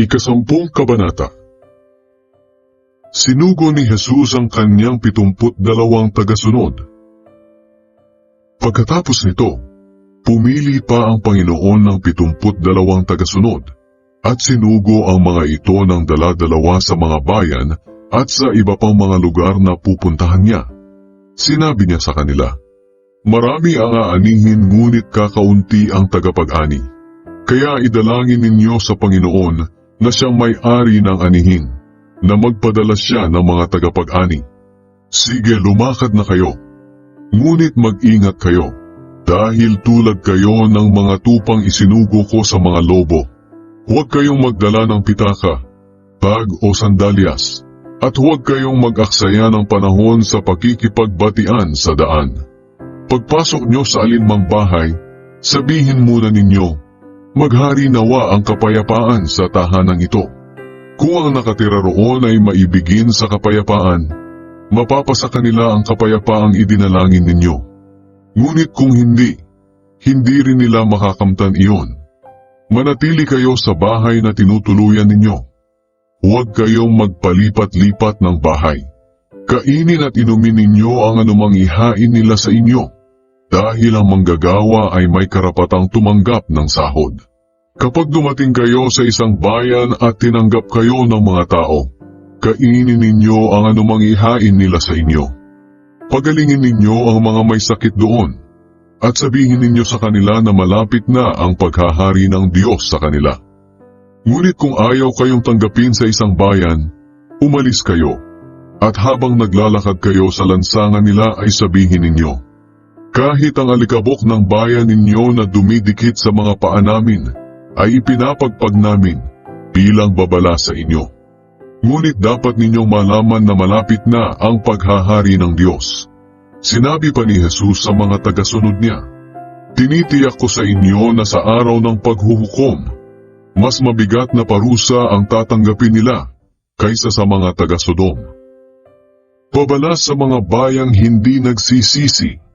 Ikasampung Kabanata Sinugo ni Jesus ang kanyang pitumput dalawang tagasunod. Pagkatapos nito, pumili pa ang Panginoon ng pitumput dalawang tagasunod at sinugo ang mga ito ng dala-dalawa sa mga bayan at sa iba pang mga lugar na pupuntahan niya. Sinabi niya sa kanila, Marami ang aanihin ngunit kakaunti ang tagapag-ani. Kaya idalangin ninyo sa Panginoon na siyang may-ari ng anihin, na magpadala siya ng mga tagapag-ani. Sige, lumakad na kayo. Ngunit mag-ingat kayo, dahil tulad kayo ng mga tupang isinugo ko sa mga lobo. Huwag kayong magdala ng pitaka, bag o sandalyas, at huwag kayong mag-aksaya ng panahon sa pakikipagbatian sa daan. Pagpasok nyo sa alinmang bahay, sabihin muna ninyo, maghari nawa ang kapayapaan sa tahanang ito. Kung ang nakatira roon ay maibigin sa kapayapaan, mapapasa kanila ang kapayapaang idinalangin ninyo. Ngunit kung hindi, hindi rin nila makakamtan iyon. Manatili kayo sa bahay na tinutuluyan ninyo. Huwag kayong magpalipat-lipat ng bahay. Kainin at inumin ninyo ang anumang ihain nila sa inyo, dahil ang manggagawa ay may karapatang tumanggap ng sahod. Kapag dumating kayo sa isang bayan at tinanggap kayo ng mga tao, kainin ninyo ang anumang ihain nila sa inyo. Pagalingin ninyo ang mga may sakit doon, at sabihin ninyo sa kanila na malapit na ang paghahari ng Diyos sa kanila. Ngunit kung ayaw kayong tanggapin sa isang bayan, umalis kayo, at habang naglalakad kayo sa lansangan nila ay sabihin ninyo, Kahit ang alikabok ng bayan ninyo na dumidikit sa mga paa namin, ay ipinapagpag namin bilang babala sa inyo. Ngunit dapat ninyong malaman na malapit na ang paghahari ng Diyos. Sinabi pa ni Jesus sa mga tagasunod niya, Tinitiyak ko sa inyo na sa araw ng paghuhukom, mas mabigat na parusa ang tatanggapin nila kaysa sa mga taga-Sodom. Babala sa mga bayang hindi nagsisisi.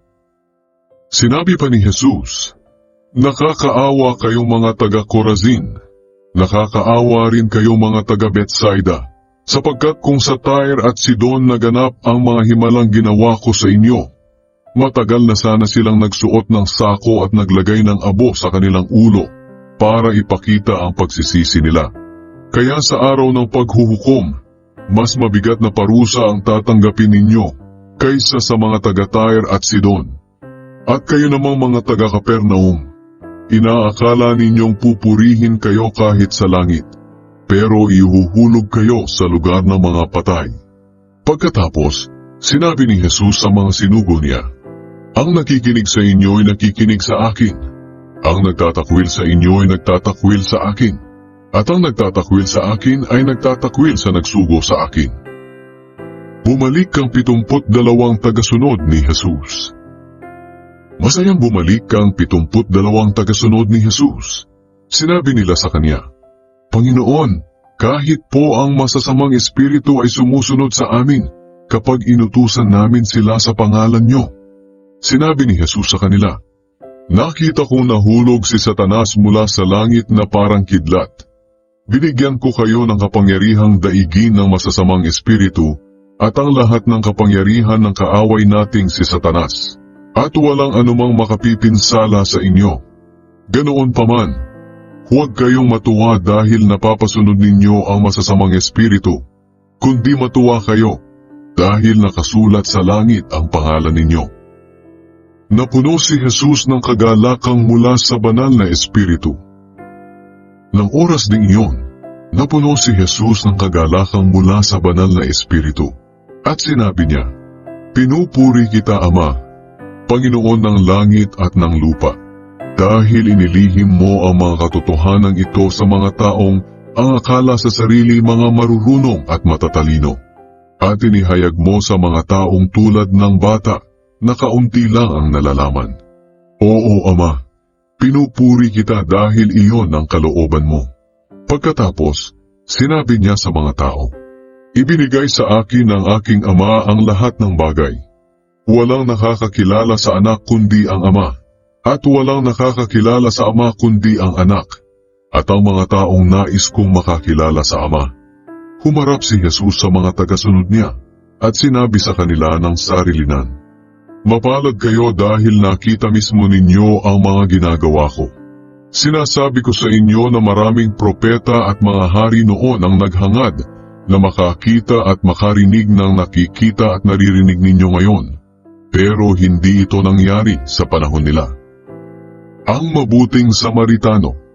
Sinabi pa ni Jesus, Nakakaawa kayong mga taga-Corazin, nakakaawa rin kayong mga taga-Bethsaida, sapagkat kung sa Tyre at Sidon naganap ang mga himalang ginawa ko sa inyo, matagal na sana silang nagsuot ng sako at naglagay ng abo sa kanilang ulo para ipakita ang pagsisisi nila. Kaya sa araw ng paghuhukom, mas mabigat na parusa ang tatanggapin ninyo kaysa sa mga taga-Tyre at Sidon. At kayo namang mga taga-Kapernaum, inaakala ninyong pupurihin kayo kahit sa langit, pero ihuhulog kayo sa lugar ng mga patay. Pagkatapos, sinabi ni Jesus sa mga sinugo niya, Ang nakikinig sa inyo ay nakikinig sa akin. Ang nagtatakwil sa inyo ay nagtatakwil sa akin. At ang nagtatakwil sa akin ay nagtatakwil sa nagsugo sa akin. Bumalik ang pitumput dalawang tagasunod ni Jesus. Masayang bumalik ang pitumput dalawang tagasunod ni Jesus. Sinabi nila sa kanya, Panginoon, kahit po ang masasamang espiritu ay sumusunod sa amin kapag inutusan namin sila sa pangalan niyo. Sinabi ni Jesus sa kanila, Nakita kong nahulog si Satanas mula sa langit na parang kidlat. Binigyan ko kayo ng kapangyarihang daigin ng masasamang espiritu at ang lahat ng kapangyarihan ng kaaway nating si Satanas. At walang anumang makapipinsala sa inyo. Ganoon pa man, huwag kayong matuwa dahil napapasunod ninyo ang masasamang espiritu, kundi matuwa kayo dahil nakasulat sa langit ang pangalan ninyo. Napuno si Jesus ng kagalakang mula sa banal na espiritu. Nang oras ding iyon, napuno si Jesus ng kagalakang mula sa banal na espiritu. At sinabi niya, Pinupuri kita Ama, Panginoon ng langit at ng lupa, dahil inilihim mo ang mga katotohanan ito sa mga taong ang akala sa sarili mga marurunong at matatalino, at inihayag mo sa mga taong tulad ng bata na kaunti lang ang nalalaman. Oo, Ama, pinupuri kita dahil iyon ang kalooban mo. Pagkatapos, sinabi niya sa mga tao, Ibinigay sa akin ng aking Ama ang lahat ng bagay. Walang nakakakilala sa anak kundi ang ama, at walang nakakakilala sa ama kundi ang anak, at ang mga taong nais kong makakilala sa Ama. Humarap si Jesus sa mga tagasunod niya at sinabi sa kanila ng sarilinan, Mapalad kayo dahil nakita mismo ninyo ang mga ginagawa ko. Sinasabi ko sa inyo na maraming propeta at mga hari noon ang naghangad na makakita at makarinig ng nakikita at naririnig ninyo ngayon. Pero hindi ito nangyari sa panahon nila. Ang mabuting Samaritano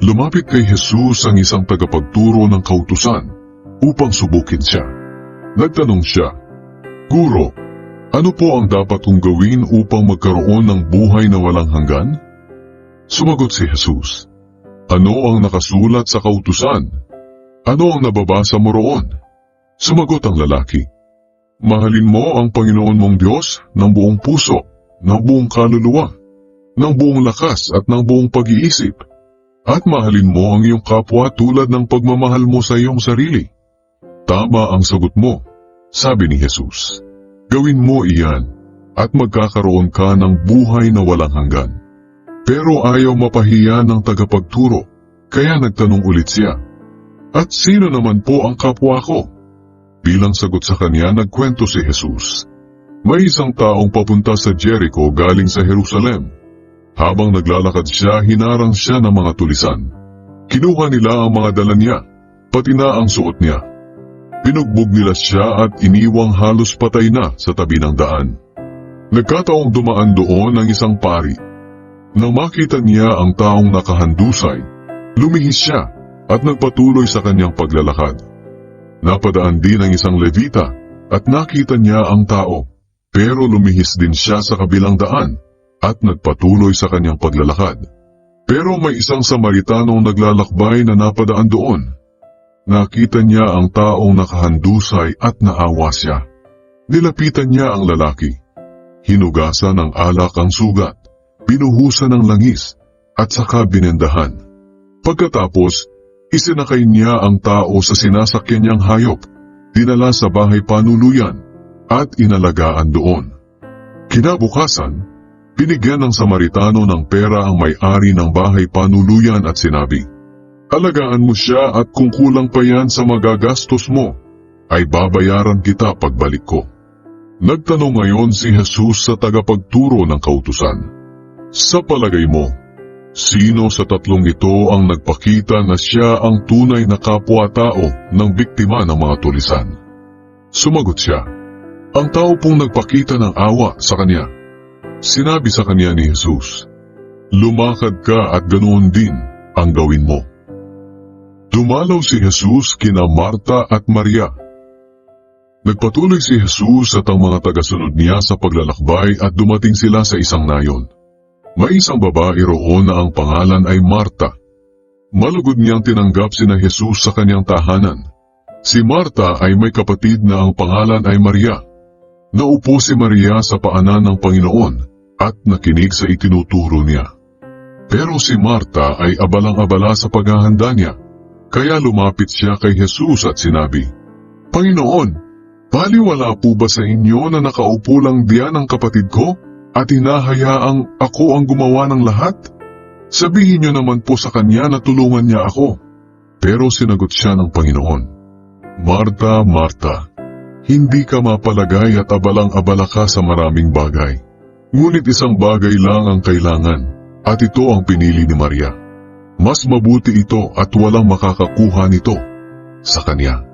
Lumapit kay Jesus ang isang tagapagturo ng kautusan upang subukin siya. Nagtanong siya, Guro, ano po ang dapat kong gawin upang magkaroon ng buhay na walang hanggan? Sumagot si Jesus, Ano ang nakasulat sa kautusan? Ano ang nababasa mo roon? Sumagot ang lalaki, Mahalin mo ang Panginoon mong Diyos ng buong puso, ng buong kaluluwa, ng buong lakas at ng buong pag-iisip. At mahalin mo ang iyong kapwa tulad ng pagmamahal mo sa iyong sarili. Tama ang sagot mo, sabi ni Jesus. Gawin mo iyan at magkakaroon ka ng buhay na walang hanggan. Pero ayaw mapahiya ng tagapagturo, kaya nagtanong ulit siya. At sino naman po ang kapwa ko? Bilang sagot sa kanya, nagkwento si Jesus. May isang taong papunta sa Jericho galing sa Jerusalem. Habang naglalakad siya, hinarang siya ng mga tulisan. Kinuha nila ang mga dala niya, pati na ang suot niya. Binugbog nila siya at iniwang halos patay na sa tabi ng daan. Nagkataong dumaan doon ang isang pari. Nang makita niya ang taong nakahandusay, lumihis siya at nagpatuloy sa kanyang paglalakad. Napadaan din ang isang levita at nakita niya ang tao, pero lumihis din siya sa kabilang daan at nagpatuloy sa kanyang paglalakad. Pero may isang Samaritanong naglalakbay na napadaan doon. Nakita niya ang taong nakahandusay at naawa siya. Nilapitan niya ang lalaki. Hinugasan ng alak ang sugat, binuhusan ng langis, at saka binendahan. Pagkatapos, isinakay niya ang tao sa sinasakyan niyang hayop, dinala sa bahay panuluyan, at inalagaan doon. Kinabukasan, binigyan ng Samaritano ng pera ang may-ari ng bahay panuluyan at sinabi, Alagaan mo siya at kung kulang pa yan sa magagastos mo, ay babayaran kita pagbalik ko. Nagtanong ngayon si Jesus sa tagapagturo ng kautusan. Sa palagay mo, sino sa tatlong ito ang nagpakita na siya ang tunay na kapwa-tao ng biktima ng mga tulisan? Sumagot siya, ang tao pong nagpakita ng awa sa kanya. Sinabi sa kanya ni Jesus, Lumakad ka at ganoon din ang gawin mo. Dumalaw si Jesus kina Marta at Maria. Nagpatuloy si Jesus at ang mga tagasunod niya sa paglalakbay at dumating sila sa isang nayon. May isang babae roon na ang pangalan ay Marta. Malugod niyang tinanggap sina Jesus sa kanyang tahanan. Si Marta ay may kapatid na ang pangalan ay Maria. Naupo si Maria sa paanan ng Panginoon at nakinig sa itinuturo niya. Pero si Marta ay abalang-abala sa paghahanda niya. Kaya lumapit siya kay Jesus at sinabi, Panginoon, baliwala po ba sa inyo na nakaupo lang diyan ang kapatid ko at hinahayaang ako ang gumawa ng lahat? Sabihin niyo naman po sa kanya na tulungan niya ako. Pero sinagot siya ng Panginoon, Marta, Marta, hindi ka mapalagay at abalang-abala ka sa maraming bagay. Ngunit isang bagay lang ang kailangan at ito ang pinili ni Maria. Mas mabuti ito at walang makakakuha nito sa kanya.